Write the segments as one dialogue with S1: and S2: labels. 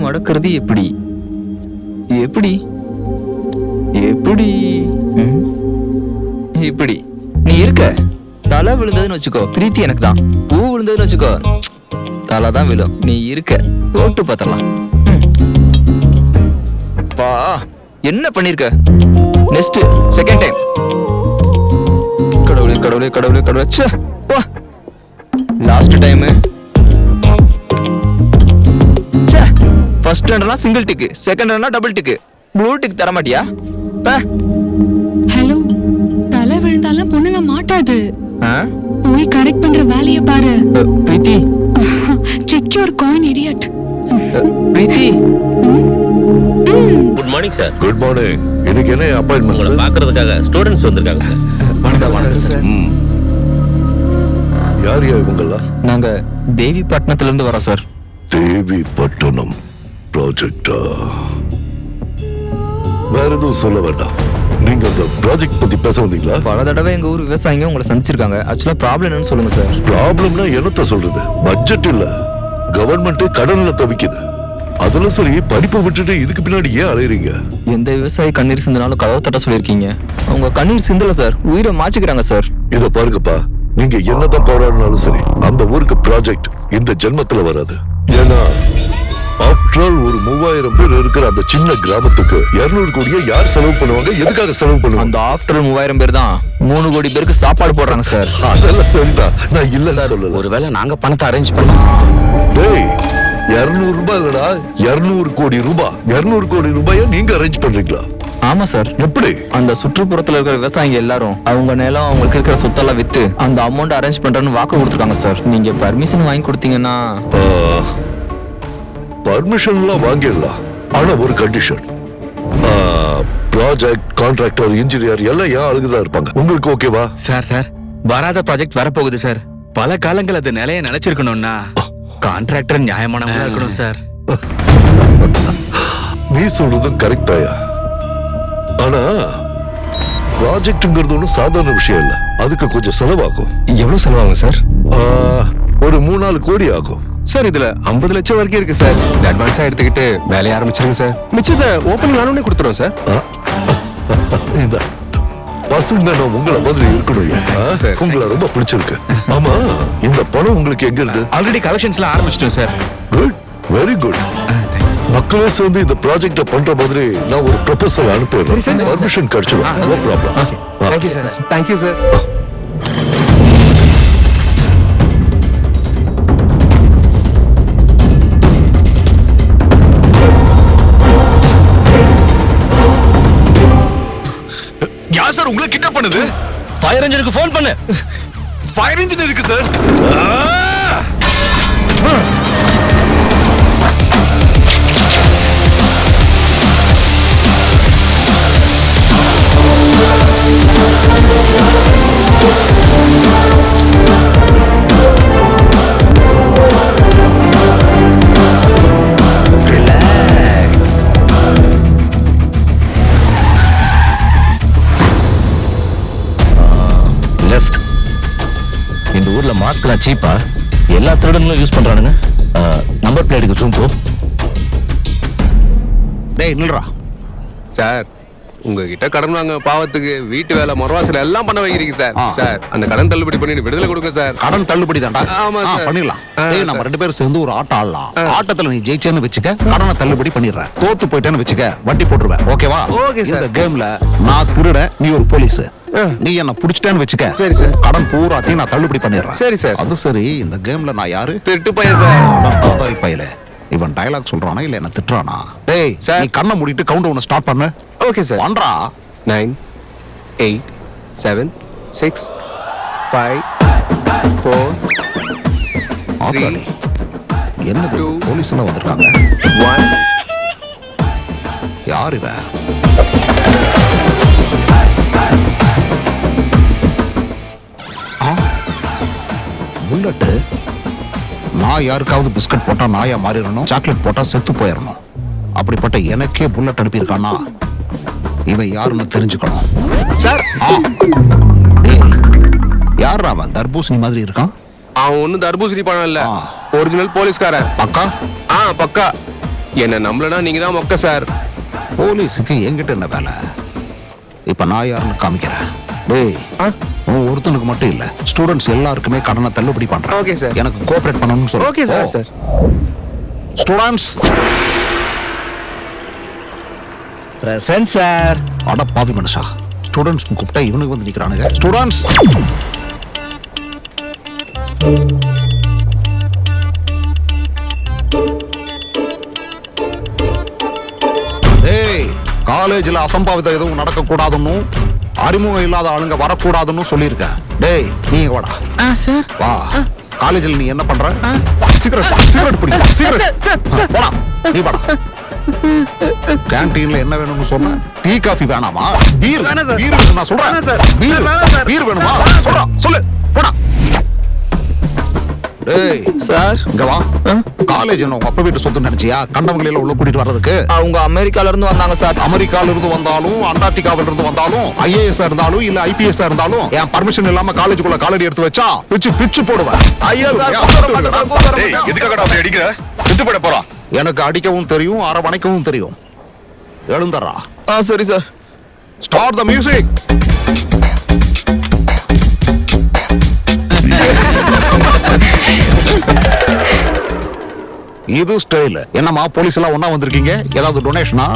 S1: முடக்கிறது எப்படி? எப்படி? எப்படி? ம்? இப்படி நீ இருக்க. தலை விழுந்ததுன்னு வச்சுக்கோ. பிரீத்தி எனக்கு தான். பூ விழுந்ததுன்னு வச்சுக்கோ. தலை தான் விழும். நீ இருக்க. போட்டு பார்த்தலாம் பா என்ன பண்ணிருக்க? நெக்ஸ்ட் செகண்ட் டைம் கடவுளே கடவுளே கடவுளே கடவுளே. லாஸ்ட் டைமு ஃபர்ஸ்ட் ரன்லாம் சிங்கிள் டிக்கு செகண்ட் ரன்னா டபுள் டிக்கு ப்ளூ டிக் தர மாட்டியா பா.
S2: ஹலோ தலை விழுந்தாலும் பொண்ணுங்க மாட்டாது? போய் கரெக்ட் பண்ற வேலைய பாரு.
S1: Preethi.
S2: Check your coin idiot
S1: Preethi.
S3: Good morning sir
S4: good morning இன்னைக்கு என்ன
S3: உங்களை
S4: அப்பாயின்மெண்ட்
S3: பார்க்கறதுக்காக ஸ்டூடெண்ட்ஸ் வந்திருக்காங்க சார்
S1: வணக்கம் சார்
S4: யார் யா இவங்கெல்லாம்
S1: நாங்க தேவி பட்டணத்துல இருந்து வரோம் சார்
S4: தேவி பட்டணம். ப்ராஜெக்டா வேற எதுவும் சொல்ல வேண்டாம். நீங்க அந்த ப்ராஜெக்ட் பத்தி பேச வந்தீங்களா?
S1: பல தடவை எங்க ஊர் விவசாயிங்க உங்களை சந்திச்சிருக்காங்க. ஆக்சுவலா ப்ராப்ளம் என்னன்னு சொல்லுங்க சார்
S4: ப்ராப்ளம்னா என்னத்த சொல்றது? பட்ஜெட் இல்ல. கவர்மெண்ட் கடன்ல தவிக்குது. அதெல்லாம் சரி படிப்பை விட்டுட்டு இதுக்கு பின்னாடி ஏன் அலையறீங்க?
S1: எந்த விவசாயி கண்ணீர் சிந்தினாலும் கதவு தட்ட சொல்லியிருக்கீங்க. அவங்க கண்ணீர் சிந்தல சார் உயிரை மாச்சிக்கிறாங்க சார்
S4: இத பாருங்கப்பா. நீங்க என்னதான் போராடினாலும் சரி அந்த ஊருக்கு ப்ராஜெக்ட் இந்த ஜென்மத்துல வராது. ஏன்னா ஆஃப்டர் ஒரு மூவாயிரம் பேர் இருக்கிற அந்த சின்ன கிராமத்துக்கு 200 கோடியை யார் செலவு பண்ணுவாங்க? எதுக்காக செலவு பண்ணுவாங்க?
S1: அந்த ஆஃப்டர் மூவாயிரம் பேர் தான் மூணு கோடி பேருக்கு சாப்பாடு போடுறாங்க சார்.
S4: அதெல்லாம் சரிதான் நான் இல்லன்னு சொல்லல.
S5: ஒருவேளை நாங்க பணத்தை அரேஞ்ச் பண்ணோம்.
S4: டேய் 200 ரூபாய் இல்லடா. 200 கோடி ரூபாய் 200 கோடி ரூபாயை நீங்க அரேஞ்ச் பண்றீங்களா?
S1: ஆமா சார்.
S4: எப்படி?
S1: அந்த சுற்றுப்புறத்துல இருக்கிற விவசாயிங்க எல்லாரும் அவங்க நிலம் அவங்களுக்கு இருக்கிற சொத்தெல்லாம் வித்து அந்த அமௌண்ட் அரேஞ்ச் பண்றேன்னு வாக்கு கொடுத்துருக்காங்க சார். நீங்க பர்மிஷன் வாங்கி கொடுத்தீங்கன்னா
S4: பர்மிஷன்லாம் வாங்கிடலாம். ஆனா ஒரு கண்டிஷன் ப்ராஜெக்ட் கான்ட்ராக்டர் இன்ஜினியர் எல்லாம் ஏன் அழுகுதான் இருப்பாங்க? உங்களுக்கு ஓகேவா
S5: சார் சார். வராத ப்ராஜெக்ட் வரப்போகுது சார். பல காலங்கள் அது நிலைய நினைச்சிருக்கணும்னா கான்ட்ராக்டர் நியாயமானவங்களா இருக்கணும் சார்.
S4: நீ சொல்றதும் கரெக்ட் தாயா? ஆனா ப்ராஜெக்ட்ங்கிறது ஒன்றும் சாதாரண விஷயம் இல்ல. அதுக்கு கொஞ்சம் செலவாகும்.
S6: எவ்வளவு செலவாகும் சார்?
S4: ஒரு மூணு நாலு கோடி ஆகும்.
S6: சார் இதுல 50 லட்சம் வரைக்கும் இருக்கு சார். அட்வான்ஸா எடுத்துக்கிட்டு வேலைய ஆரம்பிச்சிருங்க சார். மிச்சத்தை ஓப்பனிங் ஆனோடனே கொடுத்துருவோம் சார்.
S4: இந்த பசங்க நான் உங்களை மாதிரி இருக்கணும். உங்களை ரொம்ப பிடிச்சிருக்கு. ஆமா இந்த பணம் உங்களுக்கு எங்க இருந்து?
S5: ஆல்ரெடி கலெக்ஷன்ஸ்லாம் ஆரம்பிச்சிட்டோம் சார்.
S4: குட் வெரி குட் மக்களே சேர்ந்து இந்த ப்ராஜெக்ட பண்ற மாதிரி நான் ஒரு ப்ரொபோசல் அனுப்புறேன் பர்மிஷன் கிடைச்சிடும் no problem
S5: thank you sir
S6: thank you sir
S7: யார் சார் உங்களை கிட்ட பண்ணுது?
S5: ஃபயர் இன்ஜினுக்கு ஃபோன் பண்ணு.
S7: ஃபயர் இன்ஜின் இருக்கு சார்
S3: ஊர்ல மாஸ்க்லாம் சீப்பா எல்லா திருடனும் யூஸ் பண்றானுங்க. நம்பர் பிளேட்டுக்கு ஜூம் போ
S5: டேய் நில்றா.
S6: சார். உங்ககிட்ட கடன் வாங்க பாவத்துக்கு வீட்டு வேலை மறுவாசல் எல்லாம் பண்ண வைக்கிறீங்க சார். சார் அந்த கடன் தள்ளுபடி பண்ணிட்டு விடுதலை கொடுங்க சார்.
S8: கடன் தள்ளுபடி தான்டா.
S6: ஆமா சார்.
S8: பண்ணிடலாம். டேய் நம்ம. ரெண்டு பேரும் சேர்ந்து ஒரு ஆட்டம் ஆடலாம். ஆட்டத்துல நீ ஜெயிச்சேன்னு வச்சுக்க கடனை தள்ளுபடி பண்ணிடுறேன். தோத்து போயிட்டேன்னு வச்சுக்க வட்டி போட்டுருவேன். ஓகேவா
S6: ஓகே சார்.
S8: இந்த கேம்ல நான் திருட நீ ஒரு போலீஸ். நீ என்ன புடிச்சிட்டேன்னு வச்சுக்க
S6: சரி சார்.
S8: கடன் பூராத்தையும் நான் தள்ளுபடி பண்ணிடுறேன்.
S6: சரி சார்.
S8: அது சரி இந்த கேம்ல நான் யாரு?
S6: திருட்டு பையன் சார்.
S8: பயலே. இவன் டயலாக் சொல்றானா இல்ல என்ன திட்டுறானா? டேய்
S6: சார்.
S8: நீ கண்ணை மூடிட்டு கவுண்ட் ஒன்னு ஸ்டார்ட் பண்ணு.
S6: ஓகே சார்
S8: பண்றா
S6: nine eight seven six five four
S8: ஆத்தாடி. என்னது? போலீஸ் எல்லாம் வந்திருக்காங்க.
S6: ஒன்
S8: யார் இவன்? புல்லட்டு நான் யாருக்காவது பிஸ்கட் போட்டா நாயா மாறிடணும் சாக்லேட் போட்டா செத்து போயிடணும். அப்படிப்பட்ட எனக்கே புல்லட் அனுப்பியிருக்கானா இவன் யாருன்னு தெரிஞ்சுக்கணும்.
S6: சார்.
S8: யார் அவன்? தர்பூசணி மாதிரி இருக்கான்?
S6: அவன் ஒன்றும் தர்பூசணி பழம் இல்ல. ஒரிஜினல் போலீஸ்காரன்
S8: அக்கா
S6: ஆ பக்கா. என்ன நம்மளனா நீங்க தான் மொக்க சார்.
S8: போலீஸுக்கு என்கிட்ட என்ன வேலை? இப்ப நான் யாருன்னு காமிக்கிறேன். டேய் உன் ஒருத்தனுக்கு மட்டும் இல்ல ஸ்டூடெண்ட்ஸ் எல்லாருக்குமே கடனை தள்ளுபடி பண்றேன்
S6: Okay, sir.
S8: எனக்கு கோஆபரேட் பண்ணணும்னு சொல்லு.
S6: Okay sir sir
S8: students
S3: present sir
S8: அட பாவி மனுஷா. ஸ்டூடெண்ட்ஸ் கூப்பிட்டா இவனுக்கு வந்து நிக்கிறானுங்க. ஸ்டூடெண்ட்ஸ் காலேஜ்ல அசம்பாவிதம் எதுவும் நடக்க கூடாதுன்னு அறிமுகம் இல்லாத ஆளுங்க வரக்கூடாதுன்னு சொல்லியிருக்கேன் டேய் நீங்க வாடா.
S2: ஆ சார்.
S8: வா. காலேஜ்ல நீ என்ன பண்ற? சிகரெட் சிகரெட் பிடி சிகரெட். போடா நீ வாடா. கேண்டீன்ல என்ன வேணும்னு சொன்ன? டீ காஃபி வேணாமா? பீர் பீர் வேணும் நான் சொல்றேன். பீர் பீர் வேணுமா? சொல்றா சொல்லு போடா. டேய்
S1: சார்
S8: இங்க வா. காலேஜ் என்ன உங்க அப்பா வீட்டு சொத்து நினைச்சியா? கண்டவங்களை எல்லாம் உள்ள கூட்டிட்டு வர்றதுக்கு?
S1: அவங்க அமெரிக்கால இருந்து வந்தாங்க சார்.
S8: அமெரிக்கால இருந்து வந்தாலும் அண்டார்டிகாவில இருந்து வந்தாலும் ஐஏஎஸ் இருந்தாலும் இல்ல ஐபிஎஸ் இருந்தாலும் என் பர்மிஷன் இல்லாம காலேஜுக்குள்ள காலடி எடுத்து வச்சா பிச்சு பிச்சு போடுவேன்.
S1: ஐயோ சார்.
S7: எதுக்காகடா அப்படி அடிக்கிற? செத்து போட போறான்
S8: எனக்கு அடிக்கவும் தெரியும் அரவணைக்கவும் தெரியும். எழுந்தர்றா
S1: ஆ சரி சார்.
S8: ஸ்டார்ட் த மியூசிக் இது ஸ்டைல் என்னம்மா போலீஸ் எல்லாம் ஒண்ணா வந்திருக்கீங்க? ஏதாவது டொனேஷனா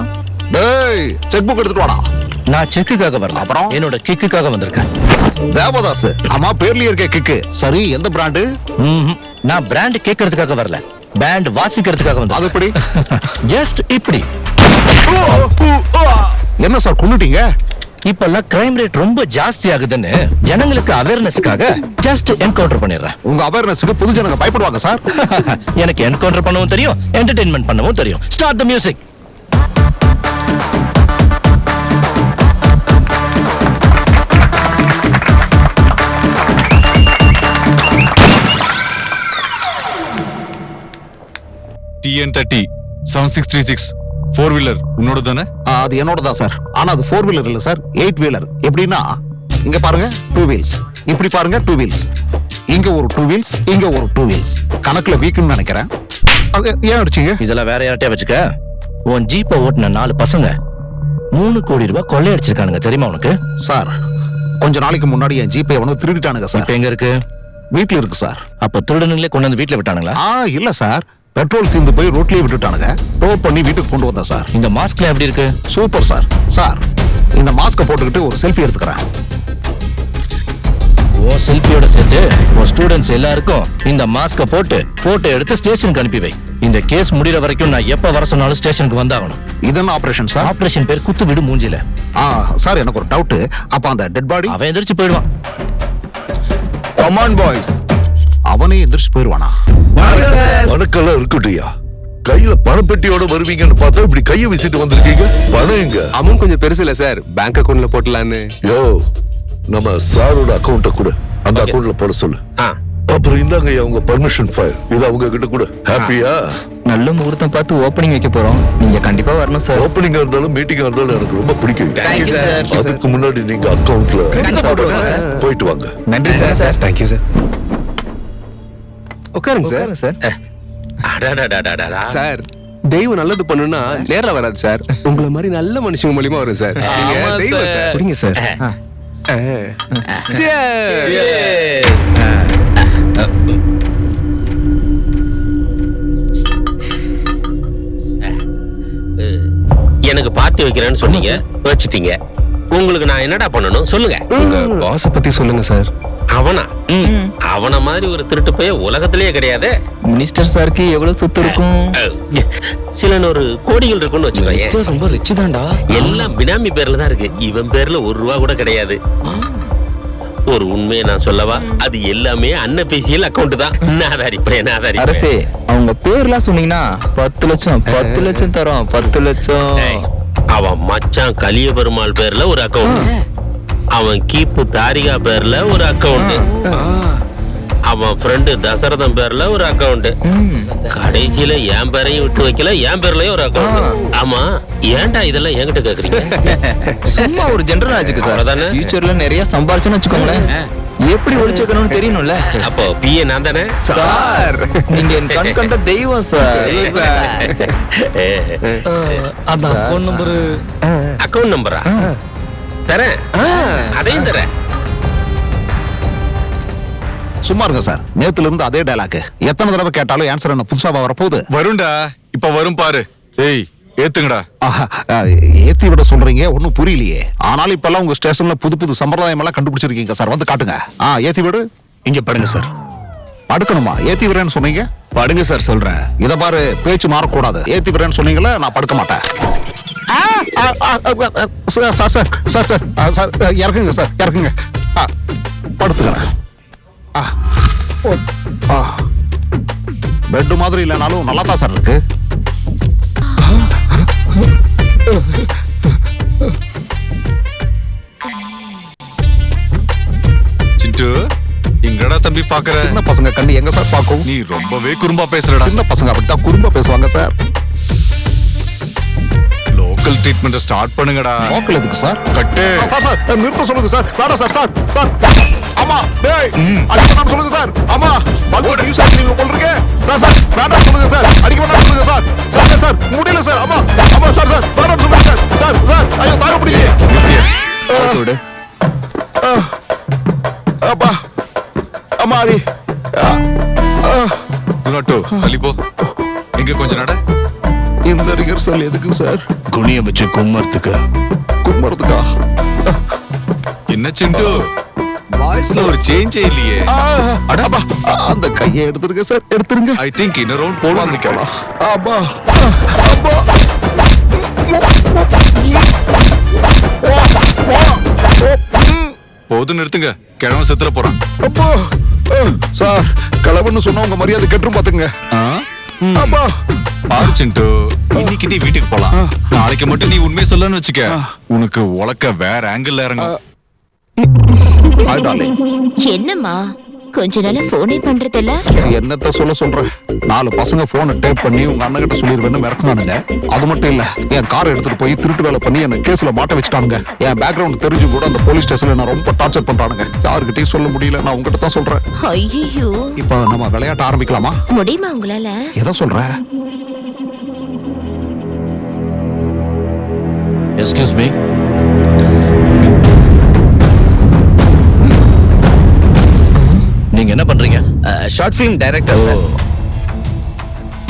S8: டேய் செக் புக் எடுத்துட்டு வாடா.
S3: நான் செக்குக்காக வரல.
S8: அப்புறம்?
S3: என்னோட கிக்குக்காக வந்திருக்கேன்.
S8: தேவதாஸ். ஆமா பேர்லயே இருக்க கிக்கு சரி எந்த பிராண்டு.
S3: நான் பிராண்ட் கேட்கறதுக்காக வரல. பேண்ட் வாசிக்கிறதுக்காக வந்து
S8: அது எப்படி?
S3: ஜஸ்ட் இப்படி.
S8: என்ன சார் கொண்டுட்டீங்க
S3: இப்பெல்லாம் கிரைம் ரேட் ரொம்ப ஜாஸ்தி ஆகுதுன்னு ஜனங்களுக்கு அவேர்னஸ்க்காக ஜஸ்ட் என்கவுண்டர் பண்ணிடுறேன்.
S8: உங்க அவேர்னஸ்க்கு புது ஜனங்க பயப்படுவாங்க சார்.
S3: எனக்கு என்கவுண்டர் பண்ணவும் தெரியும் என்டர்டெயின்மெண்ட் பண்ணவும் தெரியும். Start the music
S7: TN thirty seven six three six four wheeler உன்னோட தானே
S8: ஆ, அது என்னோட தான் சார் ஆனா அது ஃபோர் வீலர் இல்ல சார் எயிட் வீலர் எப்படின்னா இங்க பாருங்க டூ வீல்ஸ் இப்படி பாருங்க டூ வீல்ஸ் இங்க ஒரு டூ வீல்ஸ் இங்க ஒரு டூ வீல்ஸ் கணக்குல வீக்குன்னு நினைக்கிறேன். அது ஏன் அடிச்சீங்க?
S3: இதெல்லாம் வேற யார்கிட்டயா வச்சுக்க? உன் ஜீப்பை ஓட்டின நாலு பசங்க. மூணு கோடி ரூபாய் கொள்ளையடிச்சிருக்கானுங்க தெரியுமா உனக்கு?
S8: சார் கொஞ்ச நாளைக்கு முன்னாடி என் ஜிபே எவனோ திருடிட்டானுங்க சார்
S3: இப்ப எங்க இருக்கு?
S8: வீட்ல இருக்கு சார்
S3: அப்ப திருடனுங்களே கொண்டு வந்து வீட்டுல விட்டானுங்களா?
S8: ஆ இல்ல சார் பெட்ரோல் தீர்ந்து போய் ரோட்லயே விட்டுட்டானுங்க. டோ பண்ணி வீட்டுக்கு கொண்டு வந்தேன் சார்.
S3: இந்த மாஸ்க்ல எப்படி இருக்கு?
S8: Super sir. சார் இந்த மாஸ்கை போட்டுக்கிட்டு ஒரு செல்ஃபி எடுத்துக்கிறேன்.
S3: உன் செல்ஃபியோட சேர்த்து உன் ஸ்டூடெண்ட்ஸ் எல்லாருக்கும் இந்த மாஸ்க போட்டு போட்டோ எடுத்து ஸ்டேஷனுக்கு அனுப்பி வை. இந்த கேஸ் முடியற வரைக்கும் நான் எப்ப வர சொன்னாலும் ஸ்டேஷனுக்கு வந்தாகணும்.
S8: இது என்ன ஆபரேஷன் சார்?
S3: ஆபரேஷன் பேர் குத்து விடு மூஞ்சில.
S8: ஆ சார் எனக்கு ஒரு டவுட் அப்ப அந்த டெட் பாடி
S3: அவன் எந்திரிச்சு போயிடுவான்.
S1: கமான் பாய்ஸ்
S8: அவனே எந்திரிச்சு போயிருவானா
S4: பணக்கெல்லாம் இருக்கட்டும்யா. கையில பணப்பெட்டியோட வருவீங்கன்னு பார்த்தா இப்படி கையை வீசிட்டு வந்திருக்கீங்க? பணம் எங்க?
S6: அமௌண்ட் கொஞ்சம் பெருசு இல்ல சார். பேங்க் அக்கவுண்ட்ல போட்டலான்னு.
S4: யோ நம்ம சாரோட அக்கௌண்ட்ட கூட அந்த அக்கௌண்ட்ல போட சொல்லு. அப்புறம் இந்தாங்க உங்க பர்மிஷன் ஃபைல் இது அவங்க கிட்ட கூட. ஹாப்பியா
S1: நல்ல முகூர்த்தம் பார்த்து ஓப்பனிங் வைக்க போறோம். நீங்க கண்டிப்பா வரணும் சார்.
S4: ஓப்பனிங்கா இருந்தாலும் மீட்டிங்கா இருந்தாலும் எனக்கு ரொம்ப பிடிக்கும். அதுக்கு முன்னாடி நீங்க
S1: சார்.
S4: போயிட்டு வாங்க.
S1: நன்றி sir sir
S6: thank you sir உட்காருங்க சார்.
S1: சார்.
S5: அடடடடடடா.
S6: சார் தெய்வம் நல்லது பண்ணுனா நேர்ல வராது சார். உங்களை மாதிரி நல்ல மனுஷங்க மூலியமா வரும் சார். நீங்க தெய்வம்
S5: சார்.
S6: சார். குடிங்க சார்.
S9: எனக்கு பார்ட்டி வைக்கிறேன்னு சொன்னீங்க வச்சிட்டீங்க. உங்களுக்கு நான் என்னடா பண்ணணும்? சொல்லுங்க.
S6: உங்க பாஸ பத்தி சொல்லுங்க சார்.
S9: அவனா? அவன மாதிரி ஒரு திருட்டு போய் உலகத்திலேயே கிடையாது.
S1: மினிஸ்டர் சாருக்கு எவ்வளவு சொத்து இருக்கும்?
S9: சில நூறு கோடிகள் இருக்குன்னு வச்சுக்கோங்க
S5: ரொம்ப ரிச் தான்டா.
S9: எல்லாம் பினாமி பேர்ல தான் இருக்கு. இவன் பேர்ல ஒரு ரூபா கூட கிடையாது. ஒரு உண்மையை நான் சொல்லவா? அது எல்லாமே அன்னபிசியல் அக்கவுண்ட் தான். நாதாரி பையன் நாதாரி.
S1: அரசே அவங்க பேர்லாம் சொன்னீங்கன்னா பத்து லட்சம் பத்து லட்சம் தரோம் பத்து லட்சம்.
S9: அவன் மச்சான் கலிய பெருமாள் பேர்ல ஒரு அக்கவுண்ட் அவன் கீப்பு தாரிகா பேர்ல ஒரு அக்கவுண்ட் அவன் ஃப்ரெண்டு தசரதன் பேர்ல ஒரு அக்கவுண்ட் கடைசியில என் பேரையும் விட்டு வைக்கல என் பேர்லயும் ஒரு அக்கவுண்ட் ஆமா ஏன்டா இதெல்லாம் என்கிட்ட கேக்குறீங்க?
S1: சும்மா ஒரு ஜெனரல் ஆச்சுக்கு சார்.
S9: அவ்வளவுதானே?
S1: ஃபியூச்சர்ல நிறைய சம்பாரிச்சுன்னு வச்சுக்கோங்களேன். எப்படி ஒளிச்சு வைக்கணும்னு தெரியணும்ல
S9: அப்போ பிஏ நான் தானே?
S1: சார் நீங்க என் கண் கண்ட தெய்வம் சார்.
S3: அந்த அக்கௌண்ட் நம்பரு
S9: அக்கவுண்ட் நம்பரா தரேன். அதையும் தரேன்.
S8: சும்மா இருங்க சார். நேத்துல இருந்து அதே டயலாக் எத்தனை தடவை கேட்டாலும் ஆன்சர் என்ன புதுசாவா வரப்போகுது?
S7: வரும்டா இப்ப வரும் பாரு. ஏய் ஏத்துங்கடா.
S8: ஏத்தி விட சொல்றீங்க? ஒன்னும் புரியலையே. ஆனாலும் இப்பெல்லாம் உங்க ஸ்டேஷன்ல புது புது சம்பிரதாயம் எல்லாம் கண்டுபிடிச்சிருக்கீங்க சார். வந்து காட்டுங்க. ஆ ஏத்தி விடு.
S5: இங்க படுங்க சார்.
S8: படுக்கணுமா? ஏத்தி விடுறேன்னு சொன்னீங்க?
S5: படுங்க சார் சொல்றேன்.
S8: இத பாரு பேச்சு மாறக்கூடாது. ஏத்தி விடுறேன்னு சொன்னீங்களே நான் படுக்க மாட்டேன். Sir sir sir sir sir sir இறக்குங்க sir இறக்குங்க. ஆ, படுத்துக்கிறேன். ஆ, ஆ. பெட் மாதிரி இல்லைனாலும் நல்லா தான் சார் இருக்கு.
S7: சிண்டு இங்கடா தம்பி பாக்குற?
S8: சின்ன பசங்க கண்டு எங்க சார் பார்க்கும்?
S7: நீ ரொம்பவே குறும்பா பேசுறடா.
S8: சின்ன பசங்க அப்படித்தான் குறும்ப பேசுவாங்க சார்.
S7: லோக்கல் ட்ரீட்மெண்ட் ஸ்டார்ட் பண்ணுங்கடா.
S8: லோக்கல் எதுக்கு சார்?
S7: கட்டு.
S8: சார் சார் நிறுத்த சொல்லுங்க சார். வேண்டாம் சார் சார் சார். ஆமா டேய் அடிக்க சொல்லுங்க சார். ஆமா பல்போர்ட் யூஸ் ஆகுறீங்க போல இருக்கு சார் சார் வேண்டாம் சொல்லுங்க சார். அடிக்க வேண்டாம் சொல்லுங்க சார். சார் சார், முடியல சார். ஆமா ஆமா சார் சார் வேண்டாம் சொல்லுங்க சார். சார் சார் ஐயோ தாங்க பிடிக்கல
S1: விடு.
S8: அப்பா அம்மா அடி.
S7: நட்டு தள்ளி போ. இங்க கொஞ்ச நட.
S8: இந்த ரிஹர்சல் எதுக்கு சார்?
S5: குனிய வச்சு கும்மறதுக்கு
S8: கும்மறதுக்கா
S7: என்ன சிண்டு? வாய்ஸ்ல ஒரு சேஞ்சே இல்லையே.
S8: ஆ, அப்பா, அந்த கையை எடுத்துருங்க சார் எடுத்துருங்க.
S7: ஐ திங்க் இன்னொரு ரவுண்ட் போடுவாங்க
S8: நிக்கலாம் அப்பா அப்பா.
S7: போதும் நிறுத்துங்க. கிழவன் செத்துல போறான்.
S8: அப்பா சார் கலவன்னு சொன்னா உங்க மரியாதை கெட்டுரும் பாத்துங்க அப்பா.
S7: பாரு சிண்டு இன்னைக்கு நீ வீட்டுக்கு போலாம். நாளைக்கு மட்டும் நீ உண்மையை சொல்லன்னு வச்சுக்க. உனக்கு உலக்க வேற ஆங்கிள் இறங்கும்.
S10: என்னம்மா? கொஞ்ச நாளா போனே பண்றதில்ல?
S8: என்னத்த சொல்ல சொல்றேன்? நாலு பசங்க போனை டேப் பண்ணி உங்க அண்ணன் கிட்ட சொல்லிருவேன்னு மிரட்டினானுங்க. அது மட்டும் இல்ல என் காரை எடுத்துட்டு போய் திருட்டு வேலை பண்ணி என்ன கேஸ்ல மாட்ட வச்சுட்டானுங்க. என் பேக்ரவுண்ட் தெரிஞ்சு கூட அந்த போலீஸ் ஸ்டேஷன்ல நான் ரொம்ப டார்ச்சர் பண்றானுங்க. யாருக்கிட்டையும் சொல்ல முடியல நான் உங்ககிட்ட தான் சொல்றேன்.
S10: ஐயோ
S8: இப்ப நம்ம விளையாட்ட ஆரம்பிக்கலாமா?
S10: முடியுமா உங்களால?
S8: எதை சொல்ற?
S3: எஸ்கியூஸ் மீ நீங்க என்ன பண்றீங்க?
S5: ஷார்ட் ஃபிலிம் டைரக்டர் சார்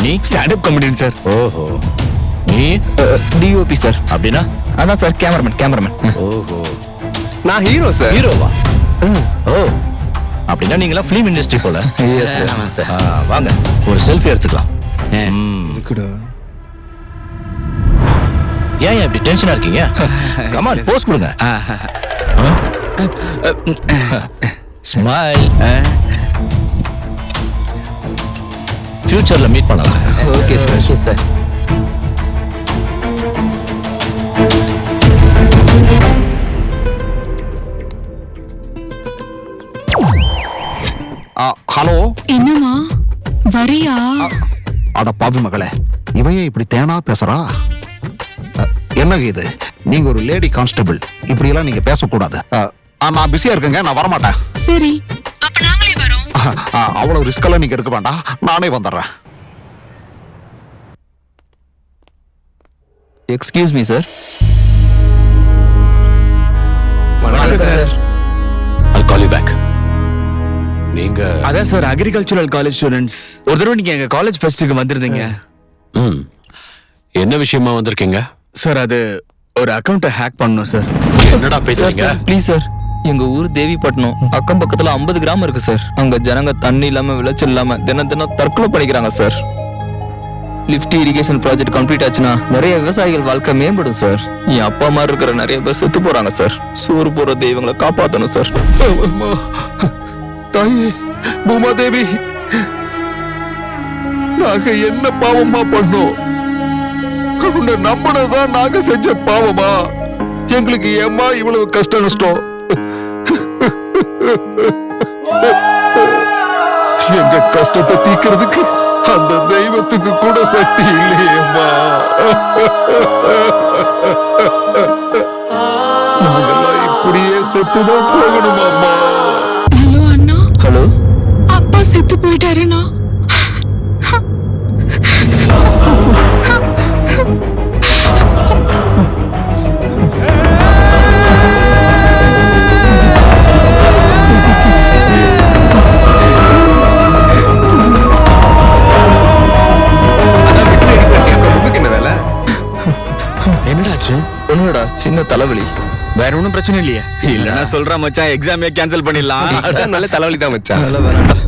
S3: நீ?
S5: ஸ்டாண்ட் அப் காமெடியன் சார்
S3: ஓஹோ. நீ?
S1: டிஓபி சார்
S3: அப்படின்னா?
S1: அதான் சார் கேமராமேன் கேமராமேன்
S3: ஓஹோ.
S6: நான் ஹீரோ சார்
S3: ஹீரோவா ஓ. அப்படின்னா நீங்களாம் ஃபிலிம் இண்டஸ்ட்ரி போல.
S1: Sir.
S3: ஆ, வாங்க. ஒரு செல்ஃபி எடுத்துக்கலாம். ம். ஏன் இப்படி டென்ஷனா இருக்கீங்க? கமான் போஸ் கொடுங்க. ஸ்மைல் ஃபியூச்சர்ல மீட் பண்ணலாம்.
S1: Okay sir okay sir
S8: hello.
S2: என்னம்மா? வரியா?
S8: அட பாவி மகளே இவையே இப்படி தேனா பேசுறா? என்னங்க இது? நீங்க ஒரு லேடி கான்ஸ்டபிள் இப்படி எல்லாம் நீங்க பேசக்கூடாது. நான் பிஸியா இருக்கேங்க நான் வரமாட்டேன்.
S2: சரி. அப்ப நாங்களே வரோம்.
S8: அவ்வளவு ரிஸ்க் எல்லாம் நீங்க எடுக்க வேண்டாம். நானே வந்துடுறேன்.
S1: Excuse me sir.
S5: நீங்க அதான் சார் அக்ரிகல்ச்சரல் காலேஜ் ஸ்டூடெண்ட்ஸ் ஒரு தடவை நீங்க எங்க காலேஜ் ஃபெஸ்ட்டுக்கு வந்திருந்தீங்க.
S11: ம். என்ன விஷயமா வந்திருக்கீங்க?
S5: சார் அது ஒரு அக்கௌண்ட்டை ஹேக் பண்ணணும் சார்.
S11: என்னடா
S1: சார்
S11: பேசுறீங்க?
S1: சார் ப்ளீஸ் சார் எங்க ஊர் தேவிப்பட்டினம். அக்கம் பக்கத்துல 50 கிராமம் இருக்கு சார் அங்க ஜனங்க தண்ணி இல்லாம விளைச்சல் இல்லாம தினம் தினம் தற்கொலை பண்ணிக்கிறாங்க sir lift irrigation project complete ஆச்சுன்னா நிறைய விவசாயிகள் வாழ்க்கை மேம்படும் சார் என் அப்பா மாதிரி இருக்கிற நிறைய பேர் செத்து போறாங்க சார் சோறு போற தெய்வங்களை காப்பாத்தணும் சார்
S8: அம்மா, தாயே பூமாதேவி நாங்க என்ன பாவமா பண்ணோம்? உன்னை நம்பினதுதான் நாங்க செஞ்ச பாவமா? எங்களுக்கு ஏமா இவ்வளவு கஷ்ட நஷ்டம்? எங்க கஷ்டத்தை தீக்கிறதுக்கு அந்த தெய்வத்துக்கு கூட சக்தி இல்லையேம்மா. நாங்கெல்லாம் இப்படியே செத்துதான் போகணுமாம்மா.
S2: ஹலோ அண்ணா. ஹலோ? அப்பா செத்து போயிட்டாருண்ணா. என்னடாச்சு?
S1: ஒண்ணுடா சின்ன தலைவலி.
S6: வேற ஒன்றும் பிரச்சனை இல்லையா. இல்லைன்னா சொல்ற மச்சான். எக்ஸாமே கேன்சல் பண்ணிடலாம்.
S5: நல்ல தலைவலி தான் மச்சான்.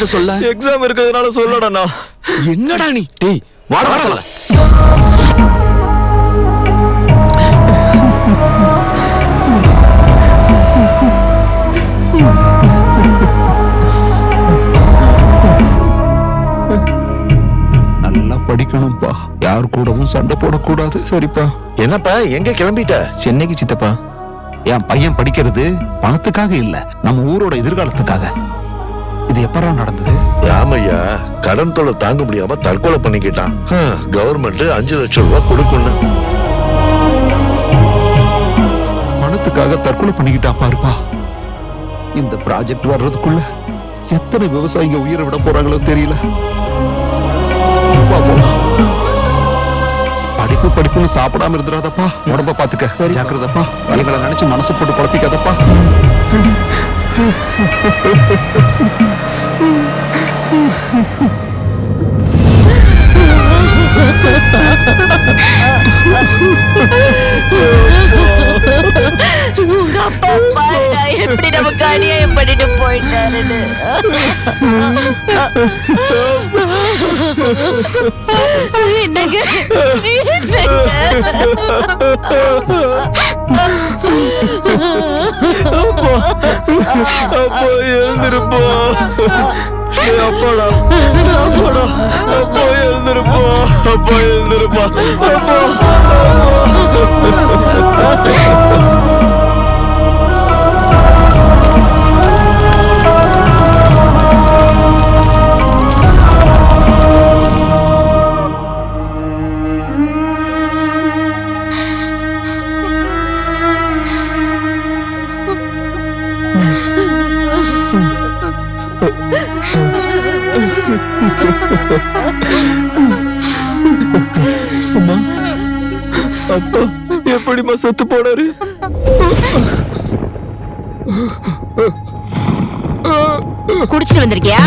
S6: இதை ஏன்டா கெட்டு சொல்ல.
S1: எக்ஸாம் இருக்கிறதுனால சொல்லடா
S6: என்னடா நீ? டேய் வாடா வாடா.
S12: நல்லா படிக்கணும்பா. யார் கூடவும் சண்டை போடக்கூடாது.
S1: சரிப்பா.
S4: என்னப்பா எங்க கிளம்பிட்ட?
S1: சென்னைக்கு சித்தப்பா.
S12: என் பையன் படிக்கிறது பணத்துக்காக இல்ல நம்ம ஊரோட எதிர்காலத்துக்காக. இது எப்பரா நடந்தது?
S4: ராமையா கடன் தொலை தாங்க முடியாம தற்கொலை பண்ணிக்கிட்டான். கவர்மெண்ட் அஞ்சு லட்சம் ரூபாய் கொடுக்கணும்
S12: பணத்துக்காக தற்கொலை பண்ணிக்கிட்டா பாருப்பா. இந்த ப்ராஜெக்ட் வர்றதுக்குள்ள எத்தனை விவசாயிங்க உயிரை விட போறாங்களோ தெரியல. படிப்பு படிப்புன்னு சாப்பிடாம இருந்துடாதப்பா உடம்ப பாத்துக்க. ஜாக்கிரதப்பா. எங்களை நினைச்சு மனசு போட்டு குழப்பிக்காதப்பா.
S10: எப்படி நமக்கு அநியாயம் பண்ணிட்டு போயிட்டாருன்னு? என்னங்க?
S1: அப்பா எழுந்திருப்பா. அப்பாடா அப்பாடா. அப்பா எழுந்திருப்பா அப்பா எழுந்திருப்பா. அப்பா அப்பா எப்படிமா செத்து போனாரு?
S10: குடிச்சிட்டு வந்திருக்கியா?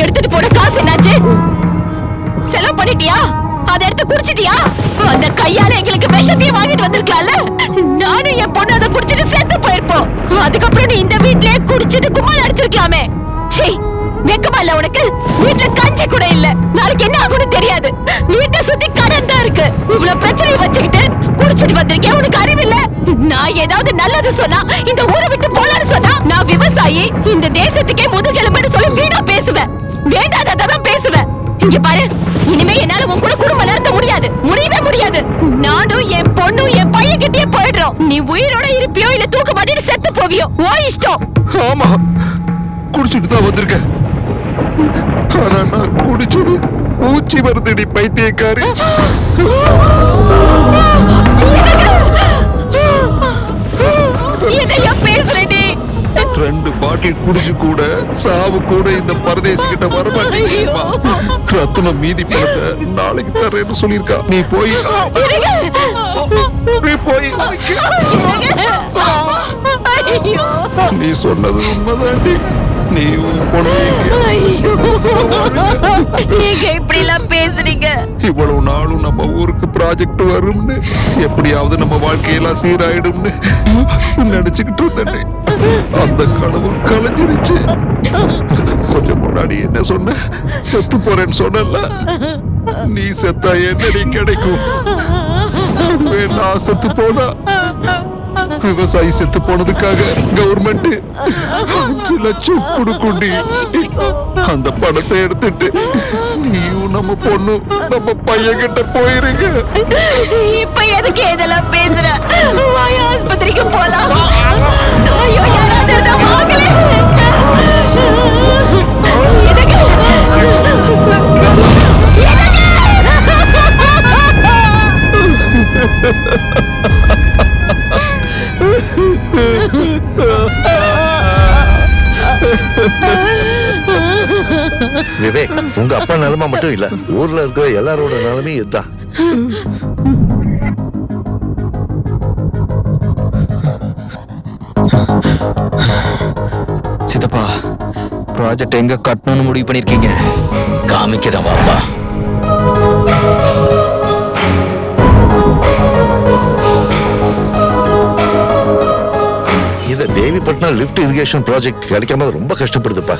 S10: எடுத்துட்டு போன காசு என்னாச்சு? செலவு பண்ணிட்டியா? அதை எடுத்து குடிச்சிட்டியா? அந்த கையால எங்களுக்கு விஷத்தையும் வாங்கிட்டு வந்திருக்கலாம்ல? நானும் என் பொண்ணு அதை குடிச்சிட்டு செத்து போயிருப்போம். அதுக்கப்புறம் நீ இந்த வீட்லயே குடிச்சிட்டு கும்மல் அடிச்சிருக்கலாமே. சீ வெக்கமா இல்ல உனக்கு? வீட்ல கஞ்சி கூட இல்ல. நாளைக்கு என்ன ஆகும்னு தெரியாது. வீட்டை சுத்தி கடன் தான் இருக்கு. இவ்வளவு பிரச்சனையை வச்சுக்கிட்டு குடிச்சிட்டு வந்திருக்கேன் உனக்கு அறிவு இல்ல. நான் ஏதாவது நல்லது சொன்னா இந்த ஊரை விட்டு போலான்னு சொன்னா நான் விவசாயி இந்த தேசத்துக்கே முதுகெலும்புன்னு சொல்லி வீணா பேசுவேன். வேண்டாததான் பேசுவேன். இங்க பாரு இனிமே என்னால உன் கூட குடும்பம் முடியாது நானும் என் பொண்ணும் என் பையன் கிட்டே போயிடுறோம். நீ உயிரோட இருப்பியோ இல்ல தூக்க மாட்டிட்டு செத்து போவியோ? ஓ இஷ்டம்.
S12: ஆமா. குடிச்சிட்டு தான் வந்திருக்கேன். ஆனா நான் குடிச்சது பூச்சி மருந்தடி பைத்தியக்காரி. பாட்டில் குடிச்சு கூட சாவு கூட இந்த பரதேசி கிட்ட வரமாட்டேங்குமா ரத்னம் மீதி பணத்தை நாளைக்கு தரேன்னு சொல்லியிருக்கா. நீ போய் நீ போய் நீ சொன்னது உண்மைதாண்டி. நீ பொண்ணு
S10: நீங்க இப்படி எல்லாம் பேசுறீங்க.
S12: இவ்வளவு நாளும் நம்ம ஊருக்கு ப்ராஜெக்ட் வரும்னு. எப்படியாவது நம்ம வாழ்க்கையெல்லாம் சீராயிடும்னு நினைச்சுக்கிட்டு இருந்தேன். அந்த கனவு கலைஞ்சிருச்சு. கொஞ்சம் முன்னாடி என்ன சொன்ன? செத்து போறேன்னு சொன்னல நீ செத்தா என்னடி கிடைக்கும்? அதுவே நான் செத்து போனா. விவசாயி செத்து போனதுக்காக கவர்மெண்ட் அஞ்சு லட்சம் கொடுக்குண்டி. அந்த பணத்தை எடுத்துட்டு நீயும்
S8: நம்ம பொண்ணு நம்ம பையன் கிட்ட போயிருங்க.
S10: இப்ப எதுக்கு இதெல்லாம் பேசுற?
S4: மட்டும் இல்ல ஊர்ல இருக்கிற எல்லாரோட நிலைமையும் இதுதான்.
S1: சித்தப்பா ப்ராஜெக்ட் எங்க கட்டணும்னு முடிவு பண்ணிருக்கீங்க?
S3: காமிக்கிறேன் வாப்பா.
S4: இந்த தேவிப்பட்டினம் லிஃப்ட் இரிகேஷன் ப்ராஜெக்ட் கிடைக்காம ரொம்ப கஷ்டப்படுதுப்பா.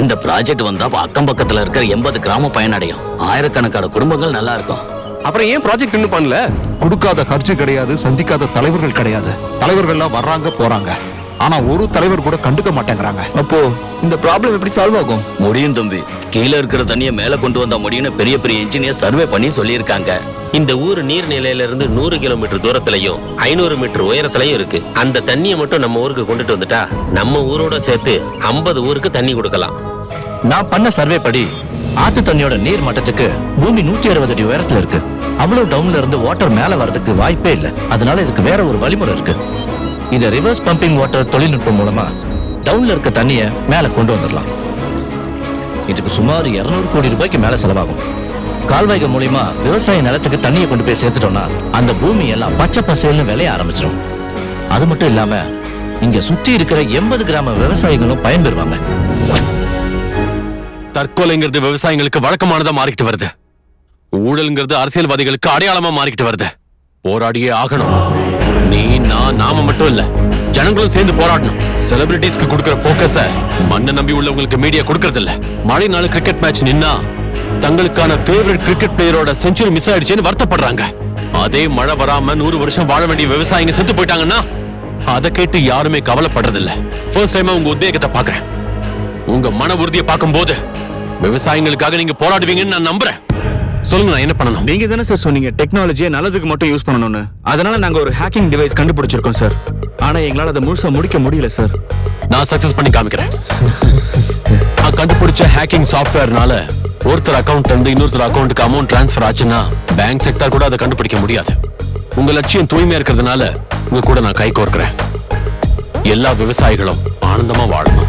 S3: இந்த ப்ராஜெக்ட் வந்தா அக்கம் பக்கத்துல இருக்கிற எண்பது கிராமம் பயனடையும். ஆயிரக்கணக்கான குடும்பங்கள் நல்லா இருக்கும்.
S6: அப்புறம் ஏன் ப்ராஜெக்ட் இன்னும் பண்ணல?
S8: கொடுக்காத கட்சி கிடையாது சந்திக்காத தலைவர்கள் கிடையாது. தலைவர்கள்லாம் வர்றாங்க போறாங்க. ஆனா ஒரு தலைவர் கூட கண்டுக்க மாட்டேங்கிறாங்க.
S1: அப்போ இந்த ப்ராப்ளம் எப்படி சால்வ் ஆகும்?
S3: முடியும் தம்பி. கீழே இருக்கிற தண்ணியை மேல கொண்டு வந்தா முடியும்னு பெரிய பெரிய இன்ஜினியர் சர்வே பண்ணி சொல்லியிருக்காங்க.
S9: இந்த ஊர் நீர்நிலையில இருந்து நூறு கிலோமீட்டர் தூரத்திலையும் ஐநூறு மீட்டர் உயரத்திலையும் இருக்கு. அந்த தண்ணியை மட்டும் நம்ம ஊருக்கு கொண்டுட்டு வந்துட்டா நம்ம ஊரோட சேர்த்து ஐம்பது ஊருக்கு தண்ணி கொடுக்கலாம்.
S3: நான் பண்ண சர்வே படி ஆத்து தண்ணியோட நீர் மட்டத்துக்கு பூமி நூத்தி அறுபது அடி உயரத்துல இருக்கு. அவ்வளவு டவுன்ல இருந்து வாட்டர் மேல வரதுக்கு வாய்ப்பே இல்ல. அதனால இதுக்கு வேற ஒரு வழிமுறை இருக்கு. இத ரிவர்ஸ் பம்பிங் வாட்டர் தொழில்நுட்பம் மூலமா டவுன்ல இருக்க தண்ணியை மேல கொண்டு வந்துடலாம். இதுக்கு சுமார் 200 கோடி ரூபாய்க்கு மேல செலவாகும். கால்வாய்கள் மூலியமா விவசாய நிலத்துக்கு தண்ணியை கொண்டு போய் சேர்த்துட்டோம்னா அந்த பூமி எல்லாம் பச்சை பசேல்னு விளைய ஆரம்பிச்சிடும். அது மட்டும் இல்லாம இங்க சுத்தி இருக்கிற எண்பது கிராம விவசாயிகளும் பயன்பெறுவாங்க.
S11: தற்கொலைங்கிறது விவசாயிகளுக்கு வழக்கமானதா மாறிக்கிட்டு வருது. ஊழல்ங்கிறது அரசியல்வாதிகளுக்கு அடையாளமா மாறிக்கிட்டு வருது. போராடியே ஆகணும். நீ நான் நாம மட்டும் இல்ல. ஜனங்களும் சேர்ந்து போராடணும். செலிபிரிட்டிஸ்க்கு கொடுக்கிற போக்கஸ மண்ணை நம்பி உள்ளவங்களுக்கு மீடியா கொடுக்கறது இல்ல மழை நாள் கிரிக்கெட் மேட்ச் நின்னா தங்களுக்கான ஃபேவரட் கிரிக்கெட் பிளேயரோட செஞ்சுரி மிஸ் ஆயிடுச்சுன்னு வருத்தப்படுறாங்க. அதே மழை வராம நூறு வருஷம் வாழ வேண்டிய விவசாயிங்க செத்து போயிட்டாங்கன்னா அதை கேட்டு யாருமே கவலைப்படுறது இல்ல ஃபர்ஸ்ட் டைமா உங்க உத்வேகத்தை பாக்குறேன் உங்க மன உறுதியை பார்க்கும்போது விவசாயிகளுக்காக நீங்க போராடுவீங்கன்னு நான் நம்புறேன். சொல்லுங்க நான் என்ன பண்ணணும்?
S5: நீங்க தானே சார் சொன்னீங்க டெக்னாலஜியை நல்லதுக்கு மட்டும் யூஸ் பண்ணணும்னு. அதனால நாங்க ஒரு ஹேக்கிங் டிவைஸ் கண்டுபிடிச்சிருக்கோம் சார் ஆனா எங்களால அதை முழுசா முடிக்க முடியல சார்
S11: நான் சக்சஸ் பண்ணி காமிக்கிறேன். நான் கண்டுபிடிச்ச ஹேக்கிங் சாஃப்ட்வேர்னால ஒருத்தர் அக்கௌண்ட் இருந்து இன்னொருத்தர் அக்கௌண்ட்டுக்கு அமௌண்ட் டிரான்ஸ்ஃபர் ஆச்சுன்னா பேங்க் செக்டர் கூட அதை கண்டுபிடிக்க முடியாது. உங்க லட்சியம் தூய்மையா இருக்கிறதுனால உங்க கூட நான் கை கோர்க்கிறேன். எல்லா விவசாயிகளும் ஆனந்தமா வாழணும்.